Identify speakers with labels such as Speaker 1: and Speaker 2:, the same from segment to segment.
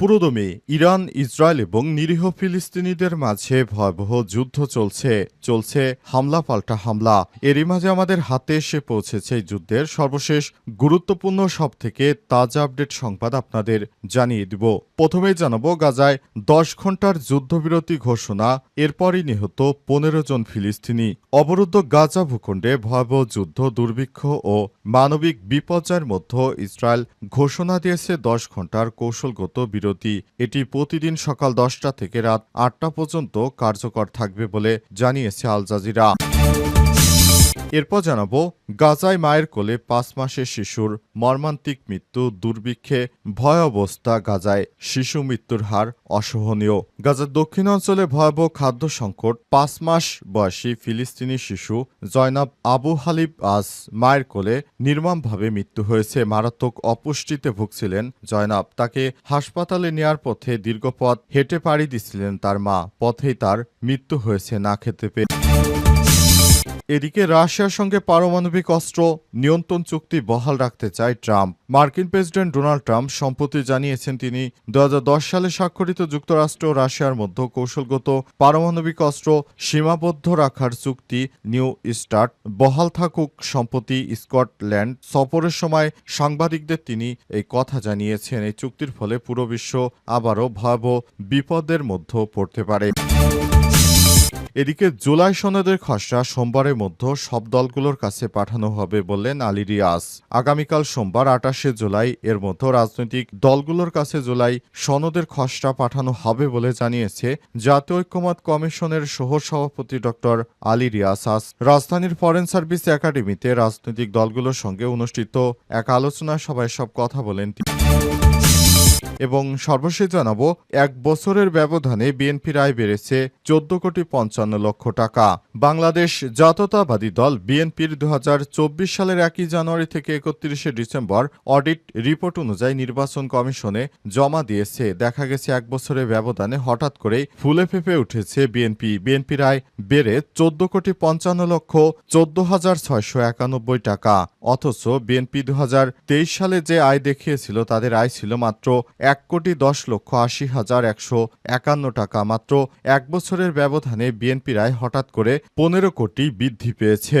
Speaker 1: পুরোদমে Iran, Israel এবং নিরীহ ফিলিস্তিনিদের মাঝে ভয়াবহ যুদ্ধ চলছে। চলছে হামলা পাল্টা হামলা। এরই মাঝে আমাদের হাতে এসে পৌঁছেছে যুদ্ধের সর্বশেষ গুরুত্বপূর্ণ সব থেকে তাজা আপডেট সংবাদ আপনাদের জানিয়ে দিব। প্রথমেই জানাব, গাজায় দশ ঘণ্টার যুদ্ধবিরতি ঘোষণা। এরপরই নিহত পনেরো জন ফিলিস্তিনি। অবরুদ্ধ গাজা ভূখণ্ডে ভয়াবহ যুদ্ধ, দুর্ভিক্ষ ও মানবিক বিপর্যয়ের মধ্যে ইসরায়েল ঘোষণা দিয়েছে দশ ঘণ্টার কৌশলগত বিরতি এটি প্রতিদিন সকাল দশটা থেকে রাত আটটা পর্যন্ত কার্যকর থাকবে বলে জানিয়েছে আল জাজিরা। এরপর জানাব, গাজায় মায়ের কোলে পাঁচ মাসের শিশুর মর্মান্তিক মৃত্যু দুর্ভিক্ষে ভয় অবস্থা গাজায় শিশু মৃত্যুর হার অসহনীয়। গাজার দক্ষিণাঞ্চলে ভয়াবহ খাদ্য সংকট, পাঁচ মাস বয়সী ফিলিস্তিনি শিশু জয়নাব আবু হালিব আজ মায়ের কোলে নির্মমভাবে মৃত্যু হয়েছে। মারাত্মক অপুষ্টিতে ভুগছিলেন জয়নাব। তাকে হাসপাতালে নেয়ার পথে দীর্ঘ পথ হেঁটে পাড়ি দিছিলেন তার মা। পথেই তার মৃত্যু হয়েছে না খেতে পেয়ে এদিকে রাশিয়ার সঙ্গে পারমাণবিক অস্ত্র নিয়ন্ত্রণ চুক্তি বহাল রাখতে চায় ট্রাম্প। মার্কিন প্রেসিডেন্ট ডোনাল্ড ট্রাম্প সম্প্রতি জানিয়েছেন তিনি দু হাজার দশ সালে স্বাক্ষরিত যুক্তরাষ্ট্র রাশিয়ার মধ্যে কৌশলগত পারমাণবিক অস্ত্র সীমাবদ্ধ রাখার চুক্তি নিউ স্টার্ট বহাল থাকুক সম্প্রতি স্কটল্যান্ড সফরের সময় সাংবাদিকদের তিনি এই কথা জানিয়েছেন। এই চুক্তির ফলে পুরো বিশ্ব আবারও ভয়াবহ বিপদের মধ্যে পড়তে পারে। এদিকে জুলাই সনদের খসড়া সোমবারের মধ্যে সব দলগুলোর কাছে পাঠানো হবে বললেন আলী রিয়াজ। আগামীকাল সোমবার আটাশে জুলাই এর মধ্যে রাজনৈতিক দলগুলোর কাছে জুলাই সনদের খসড়া পাঠানো হবে বলে জানিয়েছে জাতীয় ঐক্যমত কমিশনের সহ সভাপতি ডক্টর আলী রিয়াজ। আজ রাজধানীর ফরেন সার্ভিস একাডেমিতে রাজনৈতিক দলগুলোর সঙ্গে অনুষ্ঠিত এক আলোচনা সভায় সব কথা বলেন তিনি। এবং সর্বশেষ জানাব, এক বছরের ব্যবধানে বিএনপির আয় বেড়েছে চোদ্দ কোটি পঞ্চান্ন লক্ষ টাকা। বাংলাদেশ জাততাবাদী দল বিএনপির দুহাজার চব্বিশ সালের একই জানুয়ারি থেকে একত্রিশে ডিসেম্বর অডিট রিপোর্ট অনুযায়ী নির্বাচন কমিশনে জমা দিয়েছে। দেখা গেছে, এক বছরের ব্যবধানে হঠাৎ করেই ফুলে ফেপে উঠেছে বিএনপি। বিএনপির আয় বেড়ে চোদ্দ কোটি পঞ্চান্ন লক্ষ চোদ্দ হাজার ছয়শো একানব্বই টাকা। অথচ বিএনপি দু হাজার তেইশ সালে যে আয় দেখিয়েছিল, তাদের আয় ছিল মাত্র এক কোটি দশ লক্ষ আশি হাজার একশো একান্ন টাকা মাত্র। এক বছরের ব্যবধানে বিএনপি রায় হঠাৎ করে পনেরো কোটি বৃদ্ধি পেয়েছে।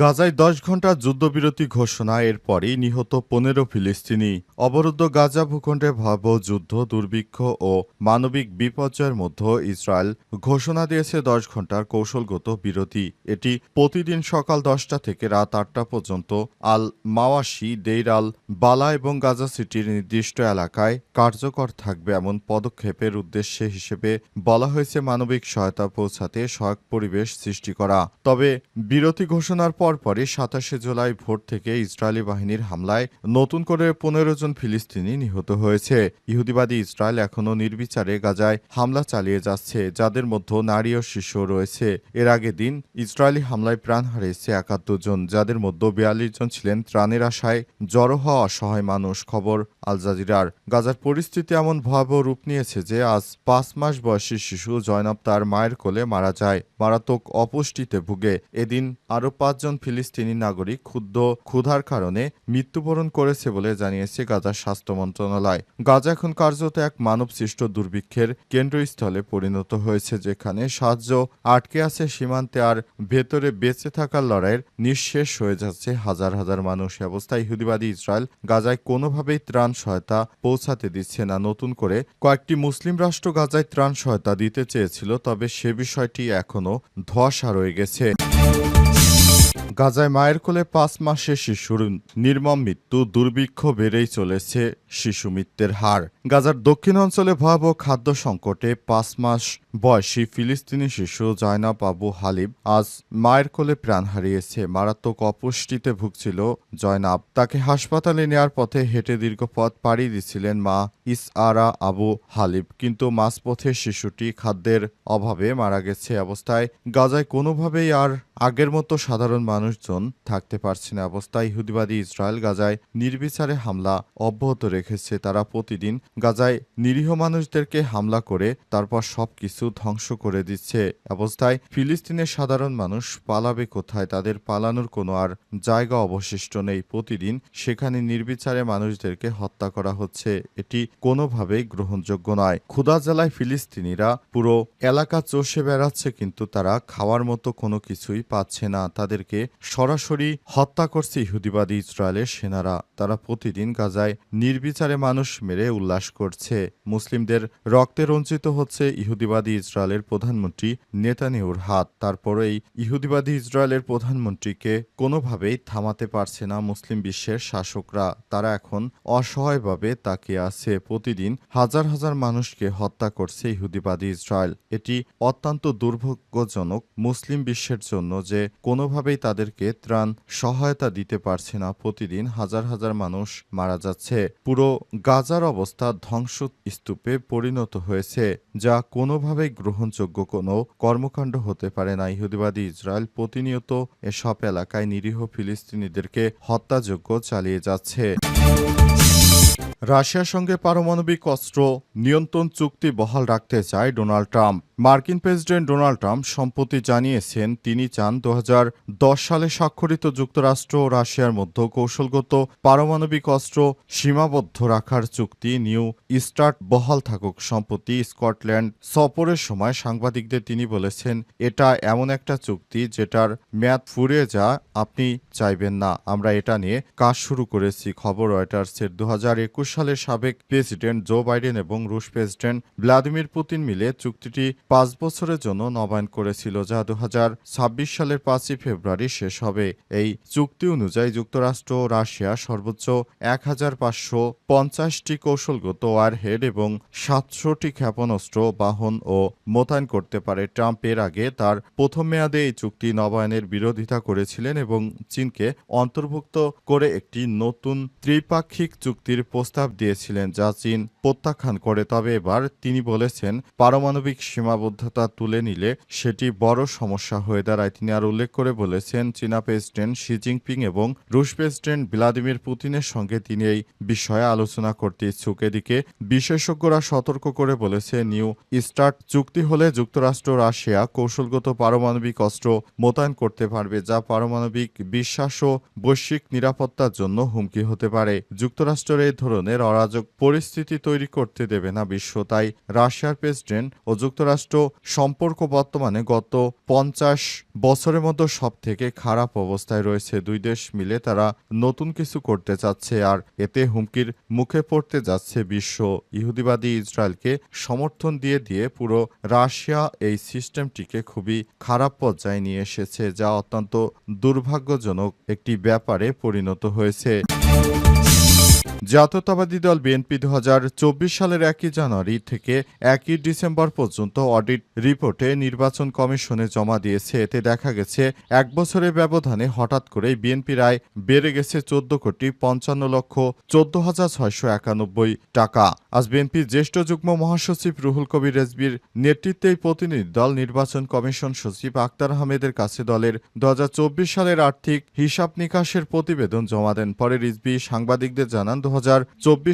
Speaker 1: গাজায় দশ ঘণ্টা যুদ্ধবিরতি ঘোষণা, এরপরই নিহত পনেরো ফিলিস্তিনি। অবরুদ্ধ গাজা ভূখণ্ডে ভয়াবহ যুদ্ধ, দুর্ভিক্ষ ও মানবিক বিপর্যয়ের মধ্যে ইসরায়েল ঘোষণা দিয়েছে দশ ঘণ্টার কৌশলগত বিরতি। এটি প্রতিদিন সকাল দশটা থেকে রাত আটটা পর্যন্ত আল মাওয়াশি দেইর আল বালা এবং গাজা সিটির নির্দিষ্ট এলাকায় কার্যকর থাকবে এমন পদক্ষেপের উদ্দেশ্যে হিসেবে বলা হয়েছে মানবিক সহায়তা পৌঁছাতে সহায়ক পরিবেশ সৃষ্টি করা। তবে বিরতি ঘোষণার পরপরই সাতাশে জুলাই ভোর থেকে ইসরায়েলি বাহিনীর হামলায় নতুন করে পনেরো জন ফিলিস্তিনি নিহত হয়েছে। ইহুদিবাদী ইসরায়েল এখনও নির্বিচারে গাজায় হামলা চালিয়ে যাচ্ছে, যাদের মধ্যে নারী ও শিশু রয়েছে। এর আগে দিন ইসরায়েলি হামলায় প্রাণ হারিয়েছে একাত্তর জন, যাদের মধ্যে বিয়াল্লিশ জন ছিলেন ত্রাণের আশায় জড়ো হওয়া অসহায় মানুষ, খবর আল জাজিরার। গাজার পরিস্থিতি এমন ভয়াবহ রূপ নিয়েছে যে আজ পাঁচ মাস বয়সী শিশু জয়নাব তার মায়ের কোলে মারা যায়। মারাত্মক অপুষ্টিতে ভুগে। এদিন আরও পাঁচজন ফিলিস্তিনি নাগরিক ক্ষুদ্র ক্ষুধার কারণে মৃত্যুবরণ করেছে বলে জানিয়েছে গাজার স্বাস্থ্য মন্ত্রণালয়। গাজা এখন কার্যত এক মানব সৃষ্ট দুর্ভিক্ষের কেন্দ্রস্থলে পরিণত হয়েছে, যেখানে সাহায্য আটকে আছে সীমান্তে আর ভেতরে বেঁচে থাকার লড়াইয়ের নিঃশেষ হয়ে যাচ্ছে হাজার হাজার মানুষ। অবস্থায় ইহুদিবাদী ইসরায়েল গাজায় কোনোভাবেই ত্রাণ সহায়তা পৌঁছাতে দিচ্ছে না। নতুন করে কয়েকটি মুসলিম রাষ্ট্র গাজায় ত্রাণ সহায়তা দিতে চেয়েছিল, তবে সে বিষয়টি এখনও ধোঁয়াশা রয়ে গেছে। গাজায় মায়ের কোলে পাঁচ মাসে শিশুর নির্মম মৃত্যু দুর্ভিক্ষ বেড়েই চলেছে শিশু মৃত্যুর হার। গাজার দক্ষিণ অঞ্চলে ভয়াবহ খাদ্য সংকটে পাঁচ মাস বয়সী ফিলিস্তিনি শিশু জয়নাব আবু হালিব আজ মায়ের কোলে প্রাণ হারিয়েছে। মারাত্মক অপুষ্টিতে ভুগছিল জয়নাব। তাকে হাসপাতালে নেয়ার পথে হেঁটে দীর্ঘ পথ পাড়ি দিছিলেন মা ইস আরা আবু হালিব। কিন্তু মাঝপথে শিশুটি খাদ্যের অভাবে মারা গেছে। অবস্থায় গাজায় কোনোভাবেই আর আগের মতো সাধারণ মানুষজন থাকতে পারছে না। অবস্থায় ইহুদিবাদী ইসরায়েল গাজায় নির্বিচারে হামলা অব্যাহত রেখেছে। তারা প্রতিদিন গাজায় নিরীহ মানুষদেরকে হামলা করে, তারপর সবকিছু ধ্বংস করে দিচ্ছে। অবস্থায় ফিলিস্তিনের সাধারণ মানুষ পালাবে কোথায়, তাদের পালানোর কোনো আর জায়গা অবশিষ্ট নেই। প্রতিদিন সেখানে নির্বিচারে মানুষদেরকে হত্যা করা হচ্ছে। এটি কোনোভাবেই গ্রহণযোগ্য নয়। ক্ষুদা জেলায় ফিলিস্তিনিরা পুরো এলাকা চষে বেড়াচ্ছে, কিন্তু তারা খাওয়ার মতো কোনো কিছুই পাচ্ছে না। তাদেরকে সরাসরি হত্যা করছে ইহুদিবাদী ইসরায়েলের সেনারা। তারা প্রতিদিন গাজায় নির্বিচারে মানুষ মেরে উল্লাস করছে। মুসলিমদের রক্তে রঞ্জিত হচ্ছে ইহুদিবাদী ইসরায়েলের প্রধানমন্ত্রী নেতানিয়াহুর হাত। তারপরেই ইহুদিবাদী ইসরায়েলের প্রধানমন্ত্রীকে কোনোভাবেই থামাতে পারছে না মুসলিম বিশ্বের শাসকরা। তারা এখন অসহায়ভাবে তাকিয়ে আছে। প্রতিদিন হাজার হাজার মানুষকে হত্যা করছে ইহুদিবাদী ইসরায়েল। এটি অত্যন্ত দুর্ভাগ্যজনক মুসলিম বিশ্বের জন্য যে কোনোভাবেই তাদেরকে ত্রাণ সহায়তা দিতে পারছে না। প্রতিদিন হাজার হাজার মানুষ মারা যাচ্ছে। পুরো গাজার অবস্থা ধ্বংস স্তূপে পরিণত হয়েছে, যা কোনোভাবেই গ্রহণযোগ্য কোনো কর্মকাণ্ড হতে পারে না। ইহুদিবাদী ইসরায়েল প্রতিনিয়ত এসব এলাকায় নিরীহ ফিলিস্তিনিদেরকে হত্যাযোগ্য চালিয়ে যাচ্ছে। রাশিয়ার সঙ্গে পারমাণবিক অস্ত্র নিয়ন্ত্রণ চুক্তি বহাল রাখতে চায় ডোনাল্ড ট্রাম্প। মার্কিন প্রেসিডেন্ট ডোনাল্ড ট্রাম্প সম্প্রতি জানিয়েছেন তিনি চান দু হাজার দশ সালে স্বাক্ষরিত যুক্তরাষ্ট্র ও রাশিয়ার মধ্যে কৌশলগত পারমাণবিক অস্ত্র সীমাবদ্ধ রাখার চুক্তি, নিউ স্টার্ট বহাল থাকুক সম্প্রতি স্কটল্যান্ড সফরের সময় সাংবাদিকদের তিনি বলেছেন, এটা এমন একটা চুক্তি যেটার মেয়াদ ফুরিয়ে যা, আপনি চাইবেন না। আমরা এটা নিয়ে কাজ শুরু করেছি, খবর রয়টার্সের। দু সালের সাবেক প্রেসিডেন্ট জো বাইডেন এবং রুশ প্রেসিডেন্ট ভ্লাদিমির পুতিন মিলে চুক্তিটি পাঁচ বছরের জন্য নবায়ন করেছিল যা দু হাজার ছাব্বিশ সালের পাঁচই ফেব্রুয়ারি শেষ হবে। এই চুক্তি অনুযায়ী যুক্তরাষ্ট্র ও রাশিয়া সর্বোচ্চ এক হাজার পাঁচশো পঞ্চাশটি কৌশলগত ওয়ারহেড এবং সাতশোটি ক্ষেপণাস্ত্র, বাহন ও মোতায়েন করতে পারে। ট্রাম্প এর আগে তার প্রথম মেয়াদে এই চুক্তি নবায়নের বিরোধিতা করেছিলেন এবং চীনকে অন্তর্ভুক্ত করে একটি নতুন ত্রিপাক্ষিক চুক্তির প্রস্তাব দিয়েছিলেন, যা চীন প্রত্যাখ্যান করে, তবে এবার তিনি বলেছেন, পারমাণবিক সীমাবদ্ধতা তুলে নিলে সেটি বড় সমস্যা হয়ে দাঁড়ায়। তিনি আর উল্লেখ করে বলেছেন, চীনা প্রেসিডেন্ট শি জিনপিং এবং রুশ প্রেসিডেন্ট ভ্লাদিমির পুতিনের সঙ্গে তিনি এই বিষয়ে আলোচনা করতে ইচ্ছুক। এদিকে বিশেষজ্ঞরা সতর্ক করে বলেছে, নিউ স্টার্ট চুক্তি হলে যুক্তরাষ্ট্র, রাশিয়া কৌশলগত পারমাণবিক অস্ত্র মোতায়েন করতে পারবে, যা পারমাণবিক বিশ্বাস ও বৈশ্বিক নিরাপত্তার জন্য হুমকি হতে পারে। যুক্তরাষ্ট্রের এই ধরনের অরাজক পরিস্থিতি তৈরি করতে দেবে না বিশ্ব। তাই রাশিয়ার প্রেসিডেন্ট ও যুক্তরাষ্ট্র সম্পর্ক বর্তমানে গত পঞ্চাশ বছরের মতো সব থেকে খারাপ অবস্থায় রয়েছে। দুই দেশ মিলে তারা নতুন কিছু করতে চাচ্ছে আর এতে হুমকির মুখে পড়তে যাচ্ছে বিশ্ব। ইহুদিবাদী ইসরায়েলকে সমর্থন দিয়ে দিয়ে পুরো রাশিয়া এই সিস্টেমটিকে খুবই খারাপ পর্যায়ে নিয়ে এসেছে, যা অত্যন্ত দুর্ভাগ্যজনক একটি ব্যাপারে পরিণত হয়েছে। জাতীয়তাবাদী দল বিএনপি দু হাজার চব্বিশ সালের একই জানুয়ারি থেকে একই ডিসেম্বর পর্যন্ত অডিট রিপোর্টে নির্বাচন কমিশনে জমা দিয়েছে। এতে দেখা গেছে, এক বছরের ব্যবধানে হঠাৎ করে বিএনপি রায় বেড়ে গেছে চোদ্দ কোটি পঞ্চান্ন লক্ষ চোদ্দ হাজার ছয়শো একানব্বই টাকা। আজ বিএনপির জ্যেষ্ঠ যুগ্ম মহাসচিব রুহুল কবির রেজবির নেতৃত্বে প্রতিনিধি দল নির্বাচন কমিশন সচিব আক্তার আহমেদের কাছে দলের দু হাজার চব্বিশ সালের আর্থিক হিসাব নিকাশের প্রতিবেদন জমা দেন। পরে রিজবি সাংবাদিকদের জানান দু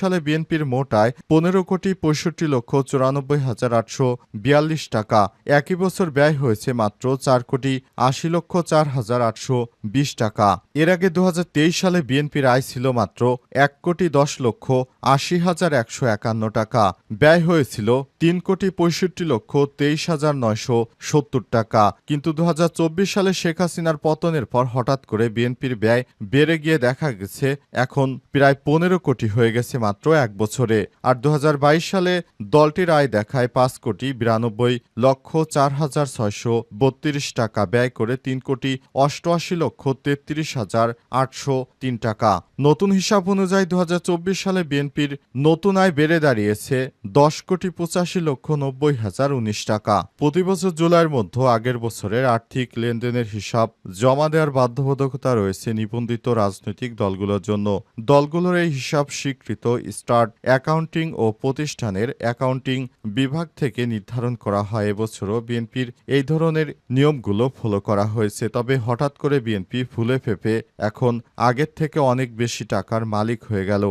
Speaker 1: সালে বিএনপির মোট আয় পনেরো কোটি পঁয়ষট্টি লক্ষ চুরানব্বই হাজার আটশো বিয়াল্লিশ টাকা। একই বছর ব্যয় হয়েছে মাত্র চার কোটি আশি লক্ষ চার হাজার আটশো বিশ টাকা। এর আগে দু হাজার তেইশ সালে বিএনপির আয় ছিল মাত্র এক কোটি দশ লক্ষ আশি হাজার একশো একান্ন টাকা। ব্যয় হয়েছিল তিন কোটি পঁয়ষট্টি লক্ষ তেইশ হাজার নয়শো সত্তর টাকা। কিন্তু দু হাজার চব্বিশ সালে শেখ হাসিনার পতনের পর হঠাৎ করে বিএনপির ব্যয় বেড়ে গিয়ে দেখা গেছে এখন প্রায় পনেরো কোটি হয়ে গেছে মাত্র এক বছরে। আর দু হাজার বাইশ সালে দলটির আয় দেখায় পাঁচ কোটি বিরানব্বই লক্ষ চার হাজার ছয়শো বত্রিশ টাকা ব্যয় করে তিন কোটি অষ্টআশি লক্ষ তেত্রিশ হাজার আটশো তিন টাকা। নতুন হিসাব অনুযায়ী দু সালে বিএনপির নতুন আয় বেড়ে দাঁড়িয়েছে দশ কোটি পঁচাশি লক্ষ নব্বই হাজার উনিশ টাকা। প্রতি বছর জুলাইয়ের মধ্যে আগের বছরের আর্থিক লেনদেনের হিসাব জমা দেওয়ার বাধ্যবাধকতা রয়েছে নিবন্ধিত রাজনৈতিক দলগুলোর জন্য। দলগুলোর এই হিসাব স্বীকৃত স্টার্ট অ্যাকাউন্টিং ও প্রতিষ্ঠানের অ্যাকাউন্টিং বিভাগ থেকে নির্ধারণ করা হয় এবছরও বিএনপির এই ধরনের নিয়মগুলো ফলো করা হয়েছে। তবে হঠাৎ করে বিএনপি ফুলে ফেপে এখন আগের থেকে অনেক বেশি টাকার মালিক হয়ে গেল।